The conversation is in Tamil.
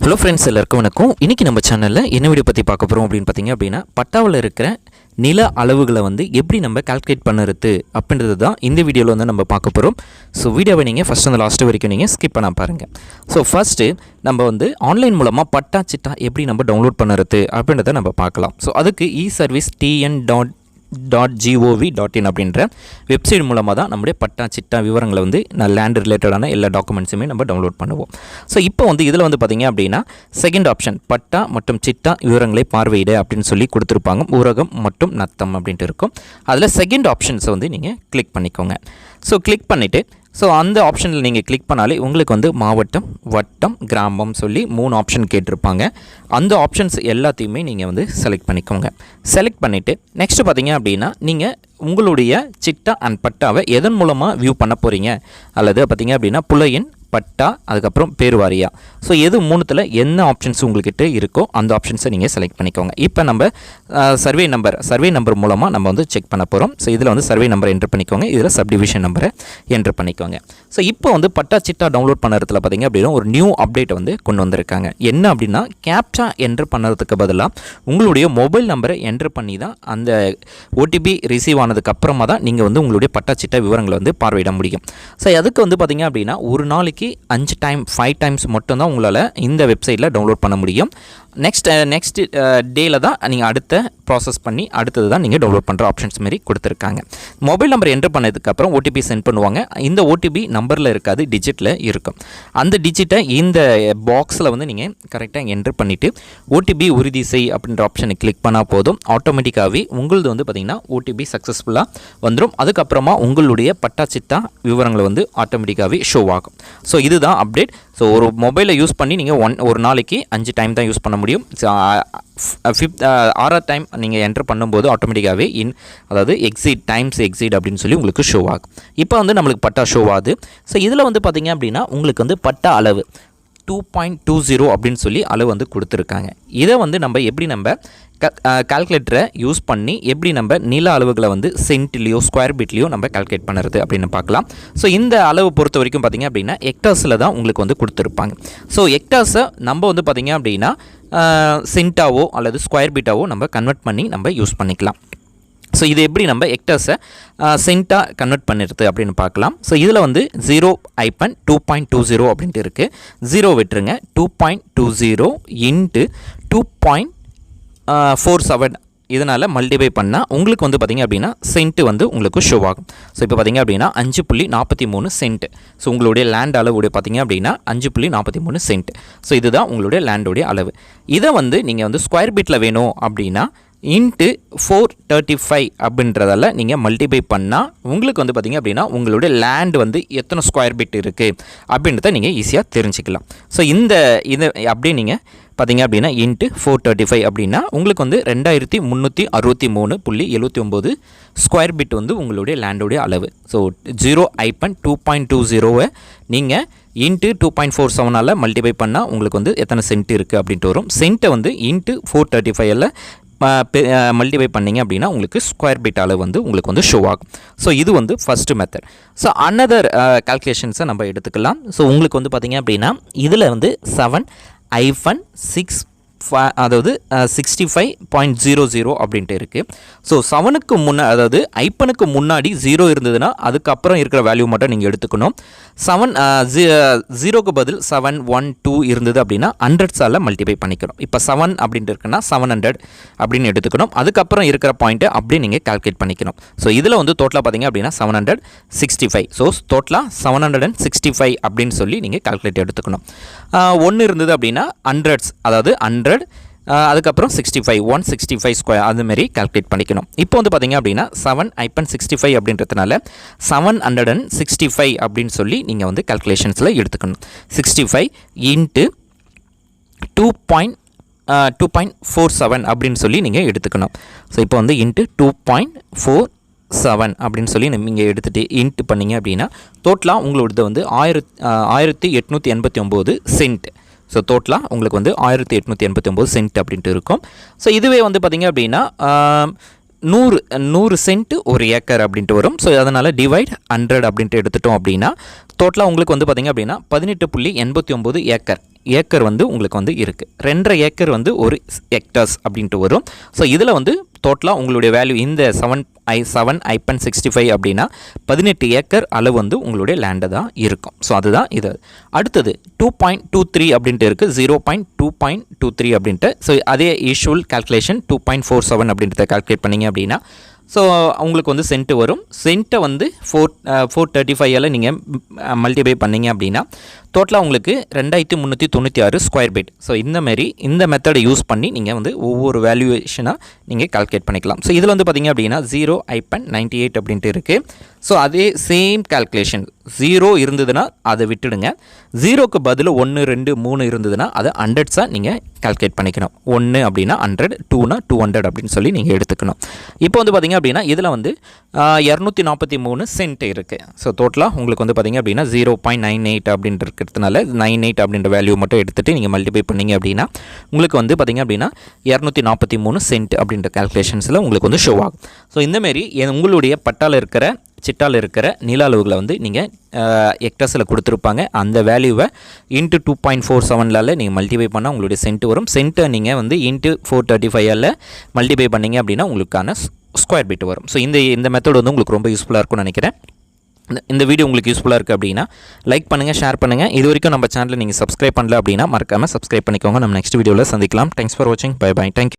ஹலோ ஃப்ரெண்ட்ஸ் எல்லாருக்கும் வணக்கம். இன்றைக்கி நம்ம சேனலில் என்ன வீடியோ பற்றி பார்க்க போகிறோம் அப்படின்னு பார்த்தீங்க அப்படின்னா பட்டாவில் இருக்கிற நில அளவுகளை வந்து எப்படி நம்ம கால்குலேட் பண்ணுறது அப்படின்றது தான் இந்த வீடியோவில் வந்து நம்ம பார்க்க போகிறோம் ஸோ வீடியோவை நீங்கள் ஃபஸ்ட் அந்த லாஸ்ட் வரைக்கும் நீங்கள் ஸ்கிப் பண்ண பாருங்கள் ஸோ ஃபஸ்ட்டு நம்ம வந்து ஆன்லைன் மூலமாக பட்டா சிட்டா எப்படி நம்ம டவுன்லோட் பண்ணுறது அப்படின்றத நம்ம பார்க்கலாம். ஸோ அதுக்கு e service TN dot dot gov dot in அப்படின்ற வெப்சைட் மூலமாக தான் நம்முடைய பட்டா சிட்டா விவரங்களை வந்து நான் லேண்ட் ரிலேட்டடான எல்லா டாக்குமெண்ட்ஸுமே நம்ம டவுன்லோட் பண்ணுவோம். ஸோ இப்போ வந்து இதில் வந்து பார்த்திங்க அப்படின்னா செகண்ட் ஆப்ஷன் பட்டா மற்றும் சிட்டா விவரங்களை பார்வையிட அப்படின்னு சொல்லி கொடுத்துருப்பாங்க. ஊரகம் மற்றும் நத்தம் அப்படின்ட்டு இருக்கும். அதில் செகண்ட் ஆப்ஷன்ஸை வந்து நீங்கள் கிளிக் பண்ணிக்கோங்க. ஸோ கிளிக் பண்ணிவிட்டு ஸோ அந்த ஆப்ஷனில் நீங்கள் கிளிக் பண்ணாலே உங்களுக்கு வந்து மாவட்டம் வட்டம் கிராமம் சொல்லி மூணு ஆப்ஷன் கேட்டிருப்பாங்க. அந்த ஆப்ஷன்ஸ் எல்லாத்தையுமே நீங்கள் வந்து செலக்ட் பண்ணிக்கோங்க. செலக்ட் பண்ணிவிட்டு நெக்ஸ்ட்டு பார்த்தீங்க அப்படின்னா நீங்கள் உங்களுடைய சிட்டா அண்ட் பட்டாவை எதன் மூலமாக வியூ பண்ண போகிறீங்க அல்லது பார்த்தீங்க அப்படின்னா புலையின் பட்டா அதுக்கப்புறம் பேர் வாரியா. ஸோ எது மூணுத்தில் என்ன ஆப்ஷன்ஸ் உங்கள்கிட்ட இருக்கோ அந்த ஆப்ஷன்ஸை நீங்கள் செலக்ட் பண்ணிக்கோங்க. இப்போ நம்ம சர்வே நம்பர் சர்வே நம்பர் மூலமாக நம்ம வந்து செக் பண்ண போகிறோம் ஸோ இதில் வந்து சர்வே நம்பர் என்ட்ரு பண்ணிக்கோங்க. இதில் சப்டிவிஷன் நம்பரை என்ட்ரு பண்ணிக்கோங்க. ஸோ இப்போ வந்து பட்டா சிட்டா டவுன்லோட் பண்ணுறதுல பார்த்தீங்க அப்படின்னா ஒரு நியூ அப்டேட் வந்து கொண்டு வந்திருக்காங்க. என்ன அப்படின்னா கேப்சா என்ட்ரு பண்ணுறதுக்கு பதிலாக உங்களுடைய மொபைல் நம்பரை என்ட்ரு பண்ணி தான் அந்த ஓடிபி ரிசீவ் ஆனதுக்கு அப்புறமா தான் நீங்கள் வந்து உங்களுடைய பட்டா சிட்டா விவரங்களை வந்து பார்வையிட முடியும். ஸோ அதுக்கு வந்து பார்த்தீங்க அப்படின்னா ஒரு நாளைக்கு அஞ்சு டைம் ஃபைவ் டைம்ஸ் மட்டும்தான் உங்களால் இந்த வெப்சைட்டில் டவுன்லோட் பண்ண முடியும். நெக்ஸ்ட் நெக்ஸ்ட் டேயில் தான் நீங்கள் அடுத்த ப்ராசஸ் பண்ணி அடுத்தது தான் நீங்கள் டவுன்லோட் பண்ணுற ஆப்ஷன்ஸ் மாரி கொடுத்துருக்காங்க. மொபைல் நம்பர் என்ட்ரு பண்ணதுக்கப்புறம் ஓடிபி சென்ட் பண்ணுவாங்க. இந்த ஓடிபி நம்பரில் இருக்காது டிஜிட்டில் இருக்கும். அந்த டிஜிட்டை இந்த பாக்ஸில் வந்து நீங்கள் கரெக்டாக என்ட்ரு பண்ணிவிட்டு ஓடிபி உறுதி செய் அப்படின்ற ஆப்ஷனை கிளிக் பண்ணால் போதும். ஆட்டோமேட்டிக்காகவே உங்களது வந்து பார்த்திங்கன்னா ஓடிபி சக்ஸஸ்ஃபுல்லாக வந்துடும் அதுக்கப்புறமா உங்களுடைய பட்டா சிட்டா விவரங்களை வந்து ஆட்டோமேட்டிக்காகவே ஷோ ஆகும். ஸோ ஸோ இதுதான் அப்டேட் ஸோ ஒரு மொபைலை யூஸ் பண்ணி நீங்கள் ஒன் ஒரு நாளைக்கு அஞ்சு டைம் தான் யூஸ் பண்ண முடியும். ஃபிஃப்த் ஆறாவது டைம் நீங்கள் என்டர் பண்ணும்போது ஆட்டோமேட்டிக்காகவே இன் அதாவது எக்ஸிட் டைம்ஸ் எக்ஸிட் அப்படின்னு சொல்லி உங்களுக்கு ஷோ ஆகும். இப்போ வந்து நம்மளுக்கு பட்டா ஷோ ஆகுது. ஸோ இதில் வந்து பார்த்திங்க அப்படின்னா உங்களுக்கு வந்து பட்டா அளவு. டூ பாயிண்ட் டூ ஜீரோ அப்படின்னு சொல்லி அளவு வந்து கொடுத்துருக்காங்க. இதை வந்து நம்ம எப்படி நம்ம க கால்குலேட்டரை யூஸ் பண்ணி எப்படி நம்ம நில அளவுகளை வந்து சென்ட்லேயோ ஸ்கொயர் பீட்லேயோ நம்ம கால்குலேட் பண்ணுறது அப்படின்னு பார்க்கலாம். ஸோ இந்த அளவு பொறுத்த வரைக்கும் பார்த்திங்க அப்படின்னா எக்டாஸில் தான் உங்களுக்கு வந்து கொடுத்துருப்பாங்க. ஸோ எக்டாஸை நம்ம வந்து பார்த்திங்க அப்படின்னா சென்ட்டாவோ அல்லது ஸ்கொயர் பீட்டாவோ நம்ம கன்வெர்ட் பண்ணி நம்ம யூஸ் பண்ணிக்கலாம். ஸோ இது எப்படி நம்ம எக்டர்ஸை சென்ட்டாக கன்வெர்ட் பண்ணிடுது அப்படின்னு பார்க்கலாம். ஸோ இதில் வந்து zero hyphen two point two zero அப்படின்ட்டு இருக்குது ஜீரோ விட்டுருங்க. Two point two zero into two point four seven இதனால் மல்டிபை பண்ணால் உங்களுக்கு வந்து பார்த்திங்க அப்படின்னா சென்ட்டு வந்து உங்களுக்கு ஷோ ஆகும். ஸோ இப்போ பார்த்திங்க அப்படின்னா அஞ்சு புள்ளி நாற்பத்தி மூணு சென்ட் ஸோ உங்களுடைய லேண்ட் அளவுடைய பார்த்திங்க அப்படின்னா அஞ்சு புள்ளி நாற்பத்தி மூணு சென்ட் ஸோ இதுதான் உங்களுடைய லேண்டோடைய அளவு. இதை வந்து நீங்கள் வந்து ஸ்கொயர் பீட்டில் வேணும் அப்படின்னா இன்ட்டு ஃபோர் தேர்ட்டி ஃபைவ் அப்படின்றதால நீங்கள் மல்டிபை பண்ணால் உங்களுக்கு வந்து பார்த்திங்க அப்படின்னா உங்களுடைய லேண்ட் வந்து எத்தனை ஸ்கொயர் பிட் இருக்குது அப்படின்றத நீங்கள் ஈஸியாக தெரிஞ்சுக்கலாம். ஸோ இந்த இதை அப்படியே நீங்கள் பார்த்தீங்க அப்படின்னா இன்ட்டு ஃபோர் தேர்ட்டி ஃபைவ் அப்படின்னா உங்களுக்கு வந்து ரெண்டாயிரத்தி முந்நூற்றி அறுபத்தி மூணு புள்ளி எழுபத்தி ஒம்பது ஸ்கொயர் பிட் வந்து உங்களுடைய லேண்டுடைய அளவு. So zero ஐப்பன் two point two ஜீரோவை நீங்கள் இன்ட்டு டூ பாயிண்ட் ஃபோர் செவனால் மல்டிபை பண்ணால் உங்களுக்கு வந்து எத்தனை சென்ட் இருக்குது அப்படின்ட்டு வரும். சென்ட்டை வந்து இன்ட்டு ஃபோர் தேர்ட்டி ஃபைவ்ல மல்டிபை பண்ணிங்க அப்படின்னா உங்களுக்கு ஸ்கொயர் பீட் அளவு வந்து உங்களுக்கு வந்து ஷோ ஆகும். ஸோ இது வந்து ஃபஸ்ட்டு மெத்தட் ஸோ அனதர் கால்குலேஷன்ஸை நம்ம எடுத்துக்கலாம். ஸோ உங்களுக்கு வந்து பார்த்திங்க அப்படின்னா இதில் வந்து செவன் ஐஃபன் சிக்ஸ் அதாவது sixty five point zero zero அப்படின்ட்டு இருக்குது ஸோ செவனுக்கு முன்னே அதாவது ஐப்பனுக்கு முன்னாடி ஜீரோ இருந்ததுன்னா அதுக்கப்புறம் இருக்கிற வேல்யூ மட்டும் நீங்கள் எடுத்துக்கணும். செவன் ஜீரோக்கு பதில் செவன் ஒன் டூ இருந்தது அப்படின்னா ஹண்ட்ரட்ஸால் மல்டிபை பண்ணிக்கணும். இப்போ செவன் அப்படின்ட்டு இருக்குன்னா செவன் ஹண்ட்ரட் அப்படின்னு எடுத்துக்கணும். அதுக்கப்புறம் இருக்கிற பாயிண்ட்டை அப்படியே நீங்கள் கால்குலேட் பண்ணிக்கணும். ஸோ இதில் வந்து டோட்டலாக பார்த்தீங்க அப்படின்னா seven hundred sixty five so டோட்டலாக seven hundred and sixty five அப்படின்னு சொல்லி நீங்கள் கால்குலேட் எடுத்துக்கணும். ஒன்று இருந்தது அப்படின்னா ஹண்ட்ரட்ஸ் அதாவது ஹண்ட்ரட் அதுக்கப்புறம் sixty five one sixty five square அதுமாரி கால்குலேட் பண்ணிக்கணும். இப்போ வந்து பார்த்திங்க அப்படின்னா செவன் ஐப்பன் சிக்ஸ்டி ஃபைவ் அப்படின்றதுனால seven hundred and sixty five அப்படின்னு சொல்லி நீங்கள் வந்து கால்குலேஷன்ஸில் எடுத்துக்கணும். Sixty five into two point two point four seven அப்படின்னு சொல்லி நீங்கள் எடுத்துக்கணும். ஸோ இப்போ வந்து into two point four seven அப்படின்னு சொல்லி நீங்கள் எடுத்துகிட்டு இன்ட்டு பண்ணிங்க அப்படின்னா டோட்டலாக உங்களோடது வந்து ஆயிரத் ஆயிரத்தி எட்நூற்றி எண்பத்தி ஒம்பது சென்ட் ஸோ டோட்டலாக உங்களுக்கு வந்து ஆயிரத்தி எட்நூற்றி எண்பத்தி ஒம்பது சென்ட் அப்படின்ட்டு இருக்கும். ஸோ இதுவே வந்து பார்த்திங்க அப்படின்னா நூறு நூறு சென்ட்டு ஒரு ஏக்கர் அப்படின்ட்டு வரும். ஸோ அதனால் டிவைட் ஹண்ட்ரட் அப்படின்ட்டு எடுத்துட்டோம் அப்படின்னா டோட்டலாக உங்களுக்கு வந்து பார்த்திங்க அப்படின்னா பதினெட்டு புள்ளி எண்பத்தி ஒம்பது ஏக்கர். ஏக்கர் வந்து உங்களுக்கு வந்து இருக்குது ரெண்டரை ஏக்கர் வந்து ஒரு ஹெக்டர்ஸ் அப்படின்ட்டு வரும். ஸோ இதில் வந்து டோட்டலாக உங்களுடைய வேல்யூ இந்த seven I seven hyphen sixty five அப்படின்னா பதினெட்டு ஏக்கர் அளவு வந்து உங்களுடைய லேண்டு தான் இருக்கும். ஸோ அதுதான் இது. அடுத்தது டூ பாயிண்ட் டூ த்ரீ அப்படின்ட்டு இருக்குது zero point two point two three அப்படின்ட்டு. ஸோ அதே usual calculation two point four seven அப்படின்றத கால்குலேட் பண்ணிங்க அப்படின்னா ஸோ உங்களுக்கு வந்து சென்ட்டு வரும். சென்ட்டை வந்து ஃபோர் ஃபோர் தேர்ட்டி ஃபைவ்ல நீங்கள் மல்டிபை பண்ணீங்க அப்படின்னா டோட்டலாக உங்களுக்கு ரெண்டாயிரத்தி முந்நூற்றி தொண்ணூற்றி ஆறு ஸ்கொயர் பீட் ஸோ இந்த மாதிரி இந்த மெத்தடை யூஸ் பண்ணி நீங்கள் வந்து ஒவ்வொரு வேல்யூவேஷனாக நீங்கள் கால்குலேட் பண்ணிக்கலாம். ஸோ இதில் வந்து பார்த்தீங்க அப்படின்னா ஜீரோ ஐப்பன் நைன்ட்டி எயிட் அப்படின்ட்டு இருக்குது ஸோ அதே சேம் கால்குலேஷன் ஜீரோ இருந்ததுன்னா அதை விட்டுடுங்க. ஜீரோக்கு பதில் ஒன்று ரெண்டு மூணு இருந்ததுன்னா அதை ஹண்ட்ரட்ஸாக நீங்கள் கால்குலேட் பண்ணிக்கணும். ஒன்று அப்படின்னா ஹண்ட்ரட் டூனா டூ ஹண்ட்ரட் அப்படின்னு சொல்லி நீங்கள் எடுத்துக்கணும். இப்போ வந்து பார்த்தீங்க அப்படின்னா இதில் வந்து இரநூத்தி நாற்பத்தி மூணு சென்ட் இருக்குது ஸோ டோட்டலாக உங்களுக்கு வந்து பார்த்தீங்க அப்படின்னா ஜீரோ பாயிண்ட் நைன் எயிட் அப்படின்ட்டு இருக்கிறதுனால நைன் எயிட் அப்படின்ற வேல்யூ மட்டும் எடுத்துகிட்டு நீங்கள் மல்டிபை பண்ணீங்க அப்படின்னா உங்களுக்கு வந்து பார்த்திங்க அப்படின்னா இரநூத்தி நாற்பத்தி மூணு சென்ட் அப்படின்ற கால்குலேஷன்ஸில் உங்களுக்கு வந்து ஷோ ஆகும். ஸோ இந்தமாரி உங்களுடைய பட்டால் இருக்கிற சிட்டால் இருக்கிற நில அளவுகளை வந்து நீங்கள் எக்டஸில் கொடுத்துருப்பாங்க. அந்த வேல்யூவை இன்ட்டு டூ பாயிண்ட் ஃபோர் செவனில் நீங்கள் மல்டிபை பண்ணால் உங்களுடைய சென்ட் வரும். சென்ட்டை நீங்கள் வந்து இன்ட்டு ஃபோர் தேர்ட்டி ஃபைவ்ல மல்டிபை பண்ணிங்க அப்படின்னா உங்களுக்கான ஸ்கொயர் பீட் வரும். ஸோ இந்த இந்த மெத்தட் வந்து உங்களுக்கு ரொம்ப யூஸ்ஃபுல்லாக இருக்கும்னு நினைக்கிறேன். இந்த- இந்த வீடியோ உங்களுக்கு யூஸ்ஃபுல்லாக இருக்குது அப்படின்னா லைக் பண்ணுங்கள் ஷேர் பண்ணுங்கள் இது வரைக்கும் நம்ம சேனலில் நீங்கள் சப்ஸ்கிரைப் பண்ணல அப்படின்னா மறக்காமல் சப்ஸ்கிரைப் பண்ணிக்கோங்க. நம்ம நெக்ஸ்ட் வீடியோவில் சந்திக்கலாம். தேங்க்ஸ் ஃபார் வாட்சிங் பை பை தேங்க்யூ